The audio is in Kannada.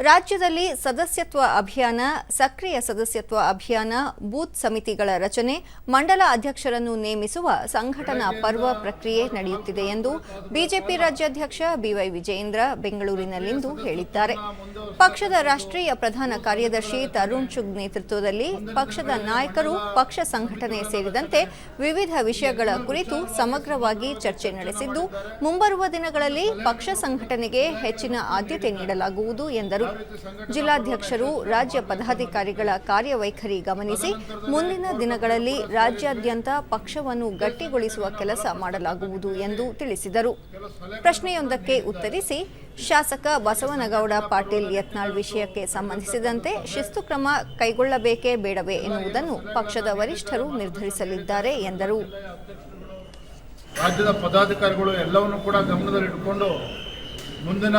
ರಾಜ್ಯದಲ್ಲಿ ಸದಸ್ಯತ್ವ ಅಭಿಯಾನ, ಸಕ್ರಿಯ ಸದಸ್ಯತ್ವ ಅಭಿಯಾನ, ಬೂತ್ ಸಮಿತಿಗಳ ರಚನೆ, ಮಂಡಲ ಅಧ್ಯಕ್ಷರನ್ನು ನೇಮಿಸುವ ಸಂಘಟನಾ ಪರ್ವ ಪ್ರಕ್ರಿಯೆ ನಡೆಯುತ್ತಿದೆ ಎಂದು ಬಿಜೆಪಿ ರಾಜ್ಯಾಧ್ಯಕ್ಷ ಬಿವೈ ವಿಜಯೇಂದ್ರ ಬೆಂಗಳೂರಿನಲ್ಲಿಂದು ಹೇಳಿದ್ದಾರೆ. ಪಕ್ಷದ ರಾಷ್ಟ್ರೀಯ ಪ್ರಧಾನ ಕಾರ್ಯದರ್ಶಿ ತರುಣ್ ಚುಗ್ ನೇತೃತ್ವದಲ್ಲಿ ಪಕ್ಷದ ನಾಯಕರು ಪಕ್ಷ ಸಂಘಟನೆ ಸೇರಿದಂತೆ ವಿವಿಧ ವಿಷಯಗಳ ಕುರಿತು ಸಮಗ್ರವಾಗಿ ಚರ್ಚೆ ನಡೆಸಿದ್ದು, ಮುಂಬರುವ ದಿನಗಳಲ್ಲಿ ಪಕ್ಷ ಸಂಘಟನೆಗೆ ಹೆಚ್ಚಿನ ಆದ್ಯತೆ ನೀಡಲಾಗುವುದು ಎಂದರು. ಜಿಲ್ಲಾಧ್ಯಕ್ಷರು, ರಾಜ್ಯ ಪದಾಧಿಕಾರಿಗಳ ಕಾರ್ಯವೈಖರಿ ಗಮನಿಸಿ ಮುಂದಿನ ದಿನಗಳಲ್ಲಿ ರಾಜ್ಯಾದ್ಯಂತ ಪಕ್ಷವನ್ನು ಗಟ್ಟಿಗೊಳಿಸುವ ಕೆಲಸ ಮಾಡಲಾಗುವುದು ಎಂದು ತಿಳಿಸಿದರು. ಪ್ರಶ್ನೆಯೊಂದಕ್ಕೆ ಉತ್ತರಿಸಿ, ಶಾಸಕ ಬಸವನಗೌಡ ಪಾಟೀಲ್ ಯತ್ನಾಳ್ ವಿಷಯಕ್ಕೆ ಸಂಬಂಧಿಸಿದಂತೆ ಶಿಸ್ತು ಕ್ರಮ ಕೈಗೊಳ್ಳಬೇಕೇ ಬೇಡವೇ ಎನ್ನುವುದನ್ನು ಪಕ್ಷದ ವರಿಷ್ಠರು ನಿರ್ಧರಿಸಲಿದ್ದಾರೆ ಎಂದರು. ರಾಜ್ಯದ ಪದಾಧಿಕಾರಿಗಳು ಎಲ್ಲವನ್ನು ಕೂಡ ಗಮನದಲ್ಲಿಟ್ಟುಕೊಂಡು ಮುಂದಿನ